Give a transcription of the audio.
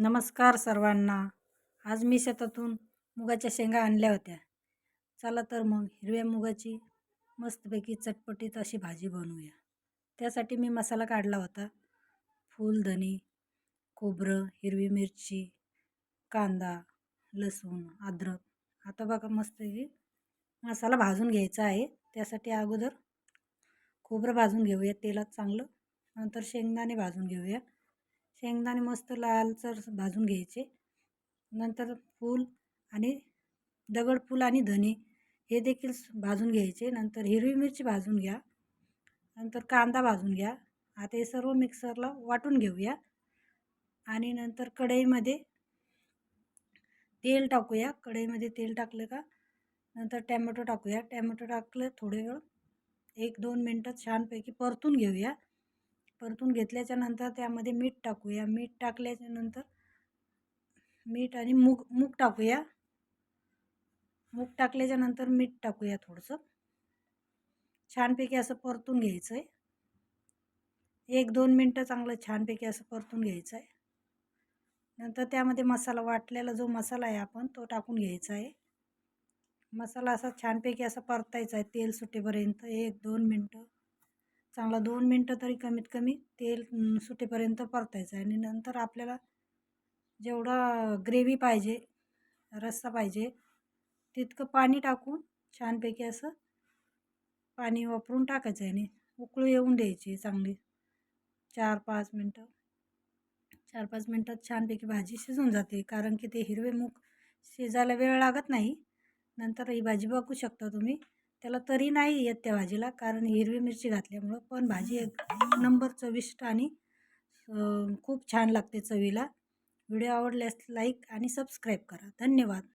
नमस्कार सर्वांना. आज मी शेतातून मुगाच्या शेंगा आणल्या होत्या. चला तर मग हिरव्या मुगाची मस्तपैकी चटपटीत अशी भाजी बनवूया. त्यासाठी मी मसाला काढला होता. फूलधनी खोबरं हिरवी मिरची कांदा लसूण अद्रक. आता बघा मस्तपैकी मसाला भाजून घ्यायचा आहे. त्यासाठी अगोदर खोबरं भाजून घेऊया. तेलात चांगलं. नंतर शेंगदाणे भाजून घेऊया. शेंगदाणे मस्त लालसर भाजून घ्यायचे. नंतर फूल आणि दगडफूल आणि धने हे देखील भाजून घ्यायचे. नंतर हिरवी मिरची भाजून घ्या. नंतर कांदा भाजून घ्या. आता हे सर्व मिक्सरला वाटून घेऊया. आणि नंतर कढईमध्ये तेल टाकूया. कढईमध्ये तेल टाकलं का? नंतर टॅमॅटो टाकूया. टॅमॅटो टाकलं थोडे वेळ. एक दोन मिनटं छानपैकी परतून घेऊया. परतून घेतल्याच्या नंतर त्यामध्ये मीठ टाकूया. मीठ टाकल्याच्या नंतर मीठ आणि मूग मूग टाकूया. मूग टाकल्याच्या नंतर मीठ टाकूया थोडंसं. छानपैकी असं परतून घ्यायचं आहे एक दोन मिनटं चांगलं छानपैकी असं परतून घ्यायचं आहे नंतर त्यामध्ये मसाला वाटलेला जो मसाला आहे आपण तो टाकून घ्यायचा आहे मसाला असा छानपैकी असा परतायचा आहे तेल सुटेपर्यंत. एक दोन मिनटं. चांगला दोन मिनटं तरी कमीत कमी तेल सुटेपर्यंत परतायचं आहे. आणि नंतर आपल्याला जेवढा ग्रेव्ही पाहिजे रस्सा पाहिजे तितकं पाणी टाकून छानपैकी असं पाणी वापरून टाकायचं आहे. आणि उकळू येऊन द्यायची चांगली. चार पाच मिनटं. चार पाच मिनटात छानपैकी भाजी शिजून जाते. कारण की ते हिरवे मूग शिजायला वेळ लागत नाही. नंतर ही भाजी बघू शकता तुम्ही. त्याला तरी नाही येत त्या भाजीला कारण हिरवी मिरची घातल्यामुळं पण भाजी एक नंबर चविष्ट आणि खूप छान लागते चवीला. व्हिडिओ आवडल्यास लाईक आणि सबस्क्राईब करा. धन्यवाद.